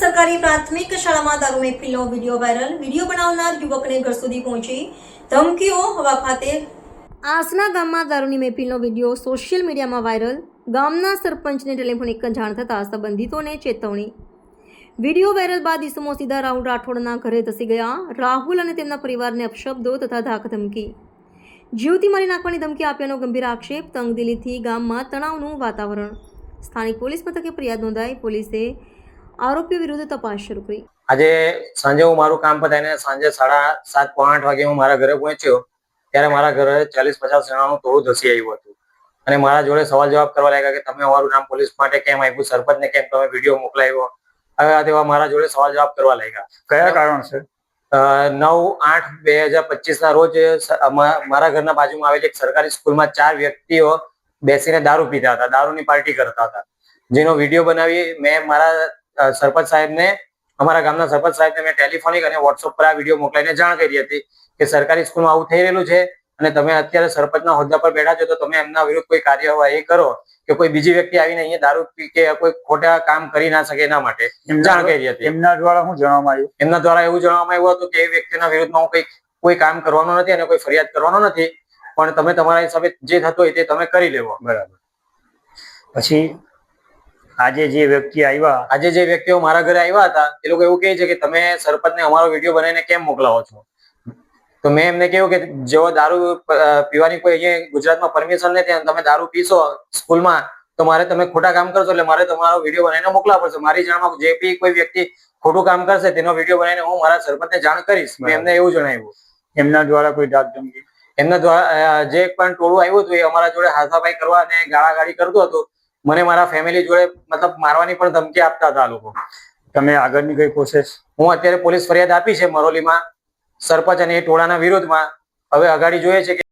સરકારી પ્રાથમિક શાળામાં દારૂ મહેફિલનો વીડિયો વાયરલ. વીડિયો બનાવનાર યુવકને ઘર સુધી પહોંચી ધમકીઓ હવા ખાતે. આસના ગામમાં દારૂની મહેફિલનો વીડિયો સોશિયલ મીડિયામાં વાયરલ. ગામના સરપંચને ટેલિફોનિક જાણ થતાં સંબંધિતોને ચેતવણી. વીડિયો વાયરલ બાદ ઈસમો સીધા રાહુલ રાઠોડના ઘરે ધસી ગયા. રાહુલ અને તેમના પરિવારને અપશબ્દો તથા ધાક ધમકી. જીવથી મારી નાખવાની ધમકી આપ્યાનો ગંભીર આક્ષેપ તંગદિલીથી ગામમાં તણાવનું વાતાવરણ. સ્થાનિક પોલીસ મથકે ફરિયાદ નોંધાઈ. પોલીસે આરોપીઓ વિરુદ્ધ તપાસ શરૂ કરી. આજે સાંજે હું મારું કામ પતાવીને સાંજે સાડા સાત પોણા આઠ વાગે હું મારા ઘરે પહોંચ્યો ત્યારે મારા ઘરે ચાલીસ પચાસ જણાનું ટોળું ધસી આવ્યું હતું. અને મારા જોડે સવાલ જવાબ કરવા લાગ્યા કે તમે અમારું નામ પોલીસ માટે કેમ આપ્યું સરપંચને કેમ તમે વીડિયો મોકલાવ્યો? હવે તેવા મારા જોડે સવાલ જવાબ કરવા લાગ્યા. કયા કારણ છે નવ આઠ બે હજાર પચીસ ના રોજ મારા ઘરના બાજુમાં આવેલી એક સરકારી સ્કૂલમાં ચાર વ્યક્તિઓ બેસીને દારૂ પીતા હતા દારૂની પાર્ટી કરતા હતા. જેનો વીડિયો બનાવી મેં મારા સરપંચ સાહેબને અમારા ગામના સરપંચ સાહેબને મેં ટેલિફોનિક અને વોટ્સઅપ પર આ વીડિયો મોકલાઈને જાણ કરી હતી કે સરકારી સ્કૂલમાં આવું થઈ રહેલું છે અને તમે અત્યારે સરપંચના હોદ્દા પર બેઠા છો તો તમે એમના વિરુદ્ધ કોઈ કાર્યવાહી કરો કે કોઈ બીજી વ્યક્તિ આવીને અહીંયા દારૂ પી કે કોઈ ખોટા કામ કરી ના શકે એના માટે. જાણ કરી હતી. એમના દ્વારા શું જણાવવામાં આવ્યું? એમના દ્વારા એવું જણાવવામાં આવ્યું હતું કે એ વ્યક્તિના વિરુદ્ધમાં હું કોઈ કોઈ કામ કરવાનો નથી અને કોઈ ફરિયાદ કરવાનો નથી પણ તમે તમારા હિસાબે જે થતું હોય તે તમે કરી લેવો. બરાબર. પછી આજે જે વ્યક્તિ આવ્યા આજે જે વ્યક્તિઓ મારા ઘરે આવ્યા હતા એ લોકો એવું કહે છે કે તમે સરપંચને અમારો વીડિયો બનાવીને કેમ મોકલાવો છો? તો મેં એમને કહ્યું કે જેઓ દારૂ પીવાની કોઈ અહીંયા ગુજરાતમાં પરમિશન નથી તમે દારૂ પીશો સ્કૂલમાં તો મારે તમે ખોટા કામ કરશો એટલે મારે તમારો વીડિયો બનાવીને મોકલાવો પડશે. મારી જાણમાં જે બી કોઈ વ્યક્તિ ખોટું કામ કરશે તેનો વીડિયો બનાવીને હું મારા સરપંચને જાણ કરીશ. મેં એમને એવું જણાવ્યું. એમના દ્વારા કોઈ ડાક ધમકી? એમના દ્વારા જે પણ ટોળું આવ્યું હતું એ અમારા જોડે હાથાપાઈ કરવા અને ગાળાગાળી કરતું હતું. મને મારા ફેમિલી જોડે મતલબ મારવાની પણ ધમકી આપતા હતા લોકો. તમે આગળની કઈ પ્રોસેસ હું અત્યારે પોલીસ ફરિયાદ આપી છે મરોલીમાં, સરપંચ અને એ ટોળાના વિરોધમાં હવે અગાડી જોઈએ છે કે